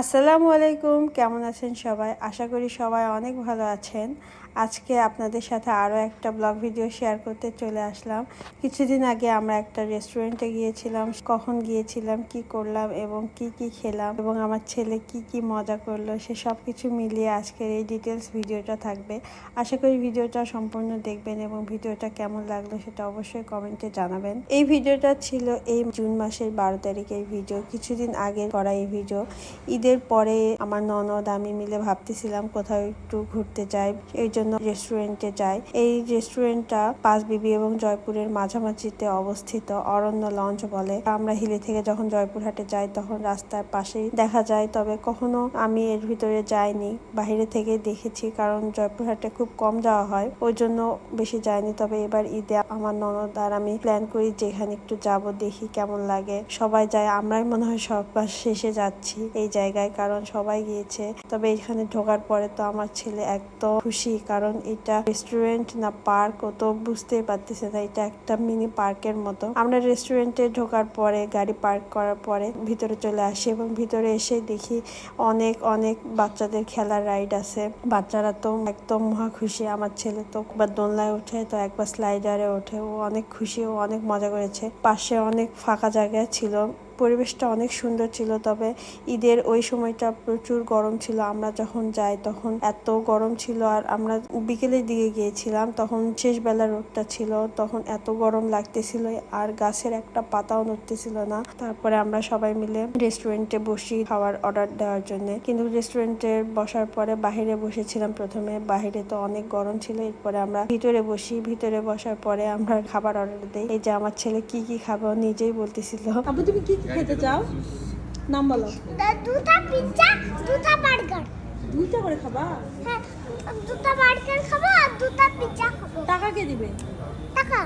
আসসালামু আলাইকুম, কেমন আছেন সবাই? আশা করি সবাই অনেক ভালো আছেন। আজকে আপনাদের সাথে আরও একটা ব্লগ ভিডিও শেয়ার করতে চলে আসলাম। কিছুদিন আগে আমরা একটা রেস্টুরেন্টে গিয়েছিলাম, কখন গিয়েছিলাম, কি করলাম এবং কি কি খেলাম এবং আমার ছেলে কি কি মজা করল, সে সব কিছু মিলিয়ে আজকের এই ডিটেলস ভিডিওটা থাকবে। আশা করি ভিডিওটা সম্পূর্ণ দেখবেন এবং ভিডিওটা কেমন লাগল সেটা অবশ্যই কমেন্টে জানাবেন। এই ভিডিওটা ছিল এই জুন মাসের বারো তারিখের ভিডিও, কিছুদিন আগে করা এই ভিডিও। ঈদের পরে আমার ননদ, আমি মিলে ভাবতেছিলাম কোথাও একটু ঘুরতে যাই, এই জন্য রেস্টুরেন্টে যাই। এই রেস্টুরেন্টটা পাঁচবিবি এবং জয়পুরের মাঝামাঝিতে অবস্থিত অরণ্য লঞ্চ বলে। আমরা হিলি থেকে যখন জয়পুরহাটে যাই, তখন রাস্তার পাশেই দেখা যায়, তবে কখনো আমি এর ভিতরে যাইনি, বাইরে থেকে দেখেছি, কারণ জয়পুরহাটে খুব কম যাওয়া হয়, ওই জন্য বেশি যাইনি। তবে এবার ঈদে আমার ননদ আর আমি প্ল্যান করি যেখানে একটু যাব, দেখি কেমন লাগে। সবাই যায়, আমরাই মনে হয় সবার শেষে যাচ্ছি। এই জায়গায় কারণ সবাই গিয়েছে। তবে এখানে ঢোকার পরে তো আমার ছেলে একদম খুশি, কারণ এটা রেস্টুরেন্ট না পার্ক ও তো বুঝতেই পারতেছে না, এটা একটা মিনি পার্কের মতো। আমরা রেস্টুরেন্টে ঢোকার পরে, গাড়ি পার্ক করার পরে ভিতরে চলে আসি এবং ভিতরে এসে দেখি অনেক অনেক বাচ্চাদের খেলার রাইড আছে। বাচ্চারা তো একদম মহা খুশি, আমার ছেলে তো একবার দোলনায় ওঠে, তো একবার স্লাইডারে ওঠে। ও অনেক খুশি, ও অনেক মজা করেছে। পাশে অনেক ফাঁকা জায়গা ছিল। পরিবেশটা অনেক সুন্দর ছিল, তবে ঈদের ওই সময়টা প্রচুর গরম ছিল। আমরা যখন যাই তখন এত গরম ছিল আর আমরা বিকেলের দিকে গিয়েছিলাম, তখন শেষ বেলা রোদটা ছিল, তখন এত গরম লাগতেছিল আর গাছের একটা পাতাও নড়তেছিল না। তারপরে আমরা সবাই মিলে রেস্টুরেন্টে বসি খাবার অর্ডার দেওয়ার জন্য। কিন্তু রেস্টুরেন্টে বসার পরে বাহিরে বসেছিলাম প্রথমে। বাহিরে তো অনেক গরম ছিল, এরপরে আমরা ভিতরে বসি। ভিতরে বসার পরে আমরা খাবার অর্ডার দিই। এই যে আমার ছেলে কি কি খাব নিজেই বলতেছিল। আবু তুমি কি খেতে চাও? নাম বলো। তা- দুটা পিৎজা দুটা বার্গার দুইটা করে খাবা? হ্যাঁ দুটা বার্গার খাব আর দুটা পিৎজা খাব। টাকা কে দিবে? টাকা।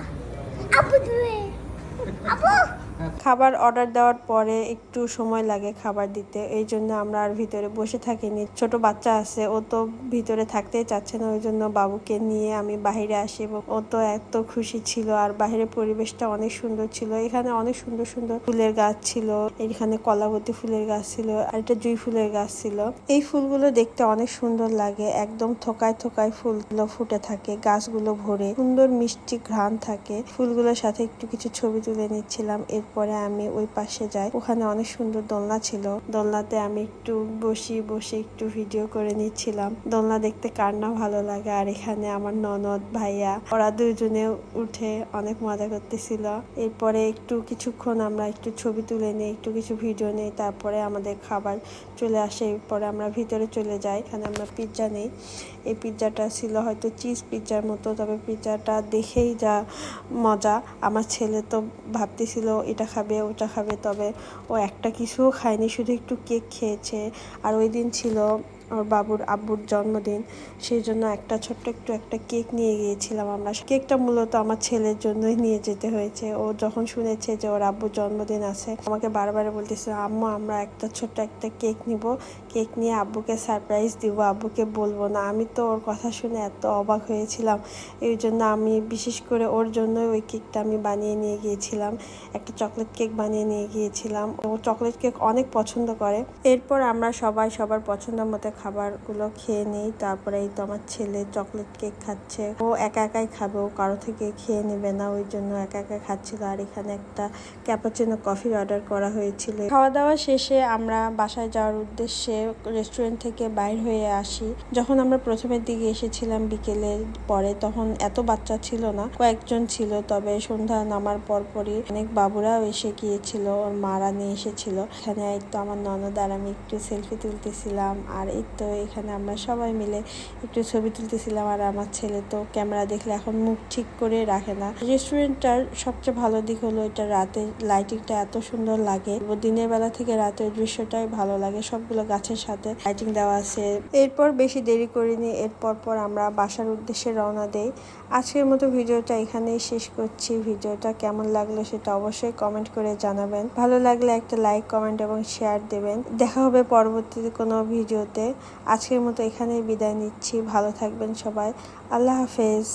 খাবার অর্ডার দেওয়ার পরে একটু সময় লাগে খাবার দিতে। এই জন্য আমরা আর ভিতরে বসে থাকিনি। ছোট বাচ্চা আছে, ও তো ভিতরে থাকতেই চাচ্ছে না। ওই জন্য বাবুকে নিয়ে আমি বাইরে আসি এবং ও তো এত খুশি ছিল আর বাইরের পরিবেশটা অনেক সুন্দর ছিল। এখানে অনেক সুন্দর সুন্দর ফুলের গাছ ছিল, এখানে কলাবতী ফুলের গাছ ছিল, আর একটা জুই ফুলের গাছ ছিল। এই ফুলগুলো দেখতে অনেক সুন্দর লাগে, একদম থোকায় থোকায় ফুলগুলো ফুটে থাকে, গাছগুলো ভরে সুন্দর মিষ্টি ঘ্রাণ থাকে। ফুলগুলোর সাথে একটু কিছু ছবি তুলে নিচ্ছিলাম এরপরে আমি ওই পাশে যাই। ওখানে অনেক সুন্দর দোলনা ছিল। দোলনাতে আমি একটু বসি, বসে একটু ভিডিও করে নিচ্ছিলাম। দোলনা দেখতে কার না ভালো লাগে। আর এখানে আমার ননদ, ভাইয়া, ওরা দুজনে উঠে অনেক মজা করতেছিল। এরপরে একটু কিছুক্ষণ আমরা একটু ছবি তুলে নিই, একটু কিছু ভিডিও নেই। তারপরে আমাদের খাবার চলে আসে। এরপরে আমরা ভিতরে চলে যাই। এখানে আমরা পিৎজা নেই। এই পিৎজাটা ছিল হয়তো চিজ পিৎজার মতো। তবে পিৎজাটা দেখেই যা মজা। আমার ছেলে তো ভাবতেছিল এটা খাবে, ওটা খাবে, তবে ও একটা কিছুও খায়নি, শুধু একটু কেক খেয়েছে। আর ওই দিন ছিল ওর বাবুর আব্বুর জন্মদিন, সেই জন্য একটা ছোট্ট একটু একটা কেক নিয়ে গিয়েছিলাম আমরা। কেকটা মূলত আমার ছেলের জন্যই নিয়ে যেতে হয়েছে। ও যখন শুনেছে যে ওর আব্বুর জন্মদিন আছে, আমাকে বারবার বলতেছে, আম্মু, আমরা একটা ছোট্ট একটা কেক নিব। কেক নিয়ে আব্বুকে সারপ্রাইজ দিব, আব্বুকে বলব না। আমি তো ওর কথা শুনে এত অবাক হয়েছিলাম। এই জন্য আমি বিশেষ করে ওর জন্যই ওই কেকটা আমি বানিয়ে নিয়ে গিয়েছিলাম। একটা চকলেট কেক বানিয়ে নিয়ে গিয়েছিলাম। ও চকলেট কেক অনেক পছন্দ করে। এরপর আমরা সবাই সবার পছন্দ মতো খাবারগুলো খেয়ে নিই। তারপরে এই তো আমার ছেলে চকলেট কেক খাচ্ছে। ও একা একাই খাবে, ও কারও থেকে খেয়ে নেবে না। ওই জন্য একা একা খাচ্ছিল। আর এখানে একটা ক্যাপাচিনো কফির অর্ডার করা হয়েছিল। খাওয়া দাওয়া শেষে আমরা বাসায় যাওয়ার উদ্দেশ্যে রেস্টুরেন্ট থেকে বাইর হয়ে আসি। যখন আমরা প্রথমের দিকে এসেছিলাম বিকেলের পরে, তখন এত বাচ্চা ছিল না, কয়েকজন ছিল। তবে সন্ধ্যা নামার পরপরই অনেক বাবুরাও এসে গিয়েছিল, ওর মারা নিয়ে এসেছিল। এখানে এই তো আমার ননদ আর আমি একটু সেলফি তুলতেছিলাম, আর এই তো এখানে আমরা সবাই মিলে একটু ছবি তুলতেছিলাম। আর আমার ছেলে তো ক্যামেরা দেখলে এখন মুখ ঠিক করে রাখে না। রেস্টুরেন্টটার সবচেয়ে ভালো দিক হলো এটা রাতে লাইটিংটা এত সুন্দর লাগে। দিনের বেলা থেকে রাতের দৃশ্যটাই ভালো লাগে। সবগুলো গাছের সাথে লাইটিং দেওয়া আছে। এরপর বেশি দেরি করিনি, এরপর পর আমরা বাসার উদ্দেশ্যে রওনা দেই। আজকের মতো ভিডিওটা এখানেই শেষ করছি। ভিডিওটা কেমন লাগল সেটা অবশ্যই কমেন্ট করে জানাবেন। ভালো লাগলে একটা লাইক কমেন্ট এবং শেয়ার দেবেন। দেখা হবে পরবর্তীতে কোনো ভিডিওতে। আজকের মতো এখানেই বিদায় নিচ্ছি। ভালো থাকবেন সবাই। আল্লাহ হাফেজ।